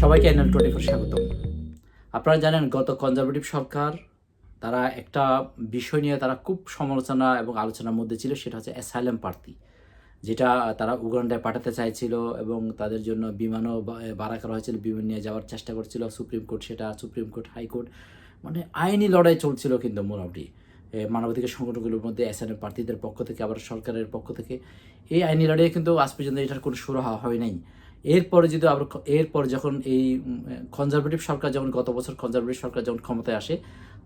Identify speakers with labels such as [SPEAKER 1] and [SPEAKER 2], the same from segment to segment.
[SPEAKER 1] সবাইকে NL twenty four স্বাগতম। আপনারা জানেন, গত কনজারভেটিভ সরকার, তারা একটা বিষয় নিয়ে তারা খুব সমালোচনা এবং আলোচনার মধ্যে ছিল, সেটা হচ্ছে অ্যাসাইলাম প্রার্থী, যেটা তারা উগান্ডায় পাঠাতে চাইছিল এবং তাদের জন্য বিমানও ভাড়া করা হয়েছিল, বিমান নিয়ে যাওয়ার চেষ্টা করছিল, সুপ্রিম কোর্ট সেটা, সুপ্রিম কোর্ট হাইকোর্ট মানে আইনি লড়াই চলছিল কিন্তু মোটামুটি মানবাধিকার সংগঠনগুলোর মধ্যে এসএনএ প্রার্থীদের পক্ষ থেকে, আবার সরকারের পক্ষ থেকে, এই আইনি লড়াইয়ে কিন্তু আজ পর্যন্ত এটার কোনো সুরাহা হয় নাই। এরপরে যদি আবার এরপর যখন এই কনজারভেটিভ সরকার যখন গত বছর কনজারভেটিভ সরকার যখন ক্ষমতায় আসে,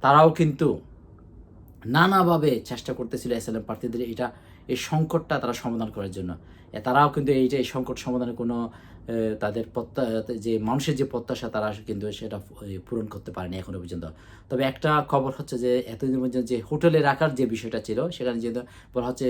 [SPEAKER 1] তারাও কিন্তু নানাভাবে চেষ্টা করতেছিল এসএলএম প্রার্থীদের এটা, এই সংকটটা তারা সমাধান করার জন্য। তারাও কিন্তু এইটা, এই সংকট সমাধানের কোনো তাদের প্রত্যা, যে মানুষের যে প্রত্যাশা, তারা কিন্তু সেটা পূরণ করতে পারেনি এখনও পর্যন্ত। তবে একটা খবর হচ্ছে যে এতদিন পর্যন্ত যে হোটেলে রাখার যে বিষয়টা ছিল, সেখানে যেহেতু বলা হচ্ছে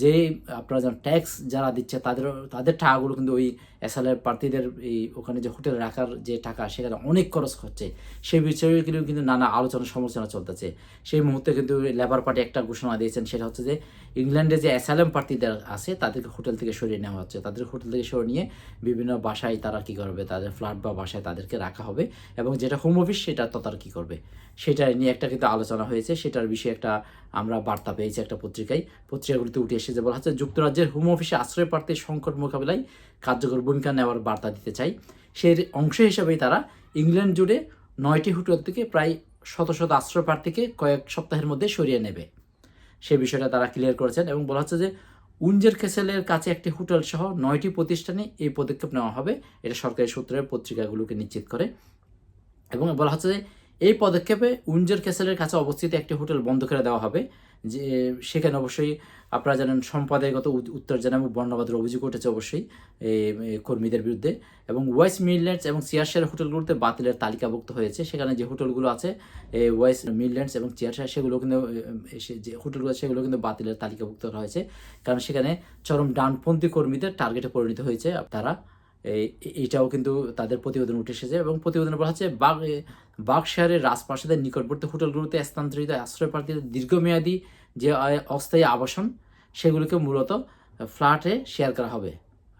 [SPEAKER 1] যে, আপনারা যেন ট্যাক্স যারা দিচ্ছে তাদের তাদের টাকাগুলো কিন্তু ওই এসএলএর প্রার্থীদের এই ওখানে যে হোটেলে রাখার যে টাকা, সেখানে অনেক খরচ হচ্ছে। সেই বিষয়গুলো কিন্তু কিন্তু নানা আলোচনা, সমালোচনা চলতেছে। সেই মুহূর্তে কিন্তু লেবার পার্টি একটা ঘোষণা দিয়েছেন, সেটা হচ্ছে যে ইংল্যান্ডে যে অ্যাসাইলাম প্রার্থীদের আছে, তাদেরকে হোটেল থেকে সরিয়ে নেওয়া হচ্ছে। তাদের হোটেল থেকে সরিয়ে নিয়ে বিভিন্ন বাসায় তারা কি করবে? তাদের ফ্ল্যাট বা বাসায় তাদেরকে রাখা হবে এবং যেটা হোম অফিস সেটা তো তারা কী করবে। সেটা নিয়ে একটা কিন্তু আলোচনা হয়েছে। সেটার বিষয়ে একটা আমরা বার্তা পেয়েছি একটা পত্রিকায়। পত্রিকাগুলিতে উঠে এসেছে বলা হচ্ছে, যুক্তরাজ্যের হোম অফিসে আশ্রয় প্রার্থীর সংকট মোকাবিলায় কার্যকর ভূমিকা নেওয়ার বার্তা দিতে চাই। সেই অংশ হিসেবেই তারা ইংল্যান্ড জুড়ে নয়টি হোটেল থেকে প্রায় শত শত আশ্রয় প্রার্থীকে কয়েক সপ্তাহের মধ্যে সরিয়ে নেবে। সে বিষয়টা তারা ক্লিয়ার করেছেন এবং বলা হচ্ছে যে উঞ্জের কেসেলের কাছে একটি হোটেল সহ নয়টি প্রতিষ্ঠানে এই পদক্ষেপ নেওয়া হবে। এটা সরকারি সূত্রের পত্রিকাগুলোকে নিশ্চিত করে। এবং বলা হচ্ছে যে, এই পদক্ষেপে উঞ্জের খেসেলের কাছে অবস্থিত একটি হোটেল বন্ধ করে দেওয়া হবে। যে সেখানে অবশ্যই আপনারা জানেন সম্পাদকগত উত্তর উত্তেজনা এবং বর্ণবাদের অভিযোগ উঠেছে অবশ্যই কর্মীদের বিরুদ্ধে। এবং ওয়েস্ট মিডল্যান্ডস এবং চেয়ারশেয়ার হোটেলগুলোতে বাতিলের তালিকাভুক্ত হয়েছে। সেখানে যে হোটেলগুলো আছে ওয়েস্ট মিডল্যান্ডস এবং চেয়ারশেয়ার সেগুলো কিন্তু যে হোটেলগুলো আছে, সেগুলো কিন্তু বাতিলের তালিকাভুক্ত করা হয়েছে। কারণ সেখানে চরম ডানপন্থী কর্মীদের টার্গেটে পরিণত হয়েছে তারা। এই এইটাও কিন্তু তাদের প্রতিবেদন উঠে এসেছে এবং প্রতিবেদনে বলা হচ্ছে বাগ বাগশাহের রাজপ্রাসাদের নিকটবর্তী হোটেলগুলোতে স্থানান্তরিত আশ্রয় প্রার্থীদের দীর্ঘমেয়াদী যে অস্থায়ী আবাসন, সেগুলোকে মূলত ফ্ল্যাটে শেয়ার করা হবে।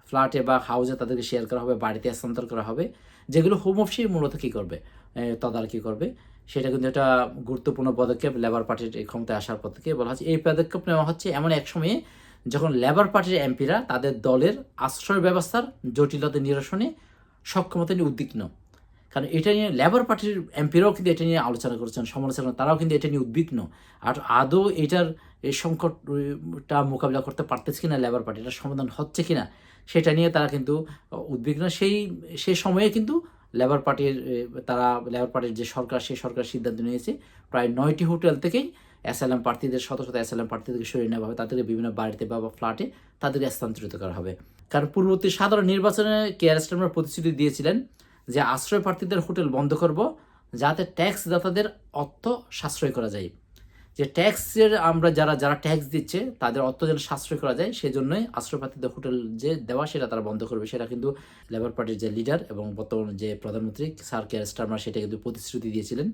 [SPEAKER 1] ফ্ল্যাটে বা হাউসে তাদেরকে শেয়ার করা হবে, বাড়িতে স্থানান্তর করা হবে। যেগুলো হোম অফিসে মূলত কী করবে? তদারকি করবে। সেটা কিন্তু একটা গুরুত্বপূর্ণ পদক্ষেপ লেবার পার্টির ক্ষমতায় আসার পর থেকে বলা হচ্ছে। এই পদক্ষেপ নেওয়া হচ্ছে এমন এক সময়ে যখন লেবার পার্টির এমপিরা তাদের দলের আশ্রয় ব্যবস্থার জটিলতা নিরসনে সক্ষমতা নিয়ে উদ্বিগ্ন। কারণ এটা নিয়ে লেবার পার্টির এমপিরাও কিন্তু এটা নিয়ে আলোচনা করেছেন, সমালোচনা তারাও কিন্তু এটা নিয়ে উদ্বিগ্ন। আর আদৌ এটার এই সংকটটা মোকাবিলা করতে পারতেছে কিনা লেবার পার্টি এটার সমাধান হচ্ছে কিনা, সেটা নিয়ে তারা কিন্তু উদ্বিগ্ন। সেই সেই সময়ে কিন্তু লেবার পার্টির তারা লেবার পার্টির যে সরকার, সেই সরকার সিদ্ধান্ত নিয়েছে, প্রায় নয়টি হোটেল থেকেই অ্যাসালাম প্রার্থীদের, শত শত অ্যাসালাম প্রার্থীদেরকে সরিয়ে নেওয়া হবে, তাদেরকে বিভিন্ন বাড়িতে বা বা ফ্ল্যাটে তাদেরকে স্থানান্তরিত করা হবে। কারণ পূর্ববর্তী সাধারণ নির্বাচনে কেয়ার স্টারমার প্রতিশ্রুতি দিয়েছিলেন যে আশ্রয় প্রার্থীদের হোটেল বন্ধ করব, যাতে ট্যাক্স দাতাদের অর্থ সাশ্রয় করা যায়। যে ট্যাক্সের আমরা যারা যারা ট্যাক্স দিচ্ছে, তাদের অর্থ যেন সাশ্রয় করা যায়, সেজন্যই আশ্রয় প্রার্থীদের হোটেল যে দেওয়া, সেটা তারা বন্ধ করবে। সেটা কিন্তু লেবার পার্টির যে লিডার এবং বর্তমান যে প্রধানমন্ত্রী স্যার কেয়ার স্টারমার, সেটা কিন্তু প্রতিশ্রুতি দিয়েছিলেন।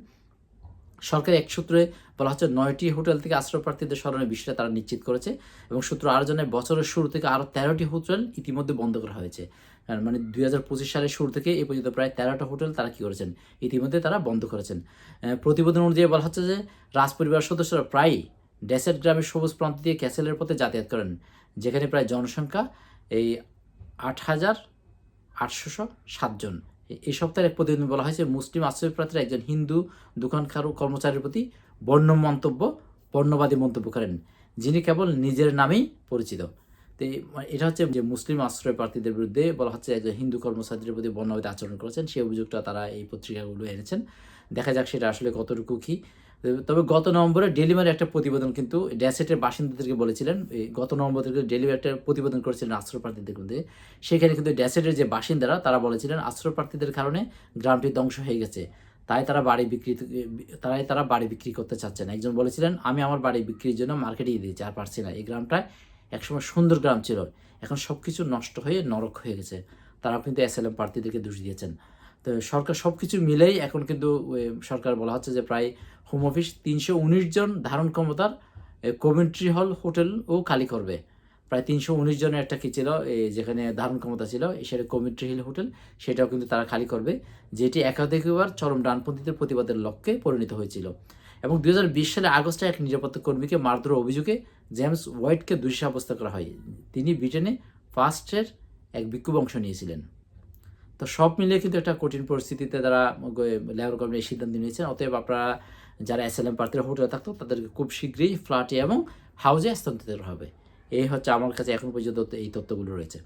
[SPEAKER 1] সরকারি এক সূত্রে বলা হচ্ছে, নয়টি হোটেল থেকে আশ্রয় প্রার্থীদের স্মরণের বিষয়টা তারা নিশ্চিত করেছে এবং সূত্র আরও জানায়, বছরের শুরু থেকে আরও তেরোটি হোটেল ইতিমধ্যে বন্ধ করা হয়েছে। মানে দুই হাজার পঁচিশ সালের শুরু থেকে এ পর্যন্ত প্রায় তেরোটা হোটেল তারা কী করেছেন? ইতিমধ্যে তারা বন্ধ করেছেন। প্রতিবেদন অনুযায়ী বলা হচ্ছে যে রাজপরিবার সদস্যরা প্রায়ই ডেসেট গ্রামের সবুজ প্রান্ত দিয়ে ক্যাসেলের পথে যাতায়াত করেন, যেখানে প্রায় জনসংখ্যা এই আট হাজার আটশোশো সাতজন এই সপ্তাহের এক প্রতিবেদন বলা হয়েছে, মুসলিম আশ্রয়প্রার্থীরা একজন হিন্দু দোকানকার কর্মচারীর প্রতি বর্ণ মন্তব্য, বর্ণবাদী মন্তব্য করেন, যিনি কেবল নিজের নামেই পরিচিত। তো, এটা হচ্ছে যে মুসলিম আশ্রয় প্রার্থীদের বিরুদ্ধে বলা হচ্ছে, একজন হিন্দু কর্মচারীদের প্রতি বর্ণবাদী আচরণ করেছেন। সেই অভিযোগটা তারা এই পত্রিকাগুলো এনেছেন। দেখা যাক সেটা আসলে কতটুকু কি। তবে গত নভেম্বরে ডেলিভারি একটা প্রতিবেদন কিন্তু ড্যাসেটের বাসিন্দাদেরকে বলেছিলেন গত নভেম্বর থেকে ডেলিভারি একটা প্রতিবেদন করেছিলেন আশ্রয় প্রার্থীদের মধ্যে সেখানে কিন্তু ড্যাসেটের যে বাসিন্দারা, তারা বলেছিলেন আশ্রয় প্রার্থীদের কারণে গ্রামটি ধ্বংস হয়ে গেছে। তাই তারা বাড়ি বিক্রি তারাই তারা বাড়ি বিক্রি করতে চাচ্ছেন একজন বলেছিলেন, আমি আমার বাড়ি বিক্রির জন্য মার্কেটে দিয়েছি, আর পারছি না। এই গ্রামটায় একসময় সুন্দর গ্রাম ছিল। এখন সব কিছু নষ্ট হয়ে নরক হয়ে গেছে। তারাও কিন্তু এস এল এম প্রার্থীদেরকে দোষ দিয়েছেন। তো সরকার সব কিছু মিলেই এখন কিন্তু সরকার বলা হচ্ছে যে প্রায় হোম অফিস তিনশো উনিশ জন ধারণ ক্ষমতার কমেন্ট্রি হল হোটেল ও খালি করবে। প্রায় তিনশো উনিশ জনের একটা কি ছিল যেখানে ধারণ ক্ষমতা ছিল, সেটা কমিউনিটি হিল হোটেল সেটাও কিন্তু তারা খালি করবে, যেটি একাধিকবার চরম ডানপন্থীদের প্রতিবাদের লক্ষ্যে পরিণত হয়েছিল। এবং দু হাজার বিশ সালে আগস্টে এক নিরাপত্তা কর্মীকে মারধর অভিযোগে জেমস হোয়াইটকে দোষী সাব্যস্ত করা হয়। তিনি ব্রিটেনে ফার্স্টের এক বিক্ষোভ অংশ নিয়েছিলেন। তো সব মিলিয়ে কিন্তু একটা কঠিন পরিস্থিতিতে তারা লেবার গভর্নমেন্ট সিদ্ধান্ত নিয়েছেন। অতএব আপনারা যারা এস এল এম প্রার্থীরা হোটেলে থাকতো, তাদেরকে খুব শীঘ্রই ফ্ল্যাটে এবং হাউজে স্থানান্তরিত হবে। এই হচ্ছে আমার কাছে এখন পর্যন্ত এই তথ্যগুলো রয়েছে।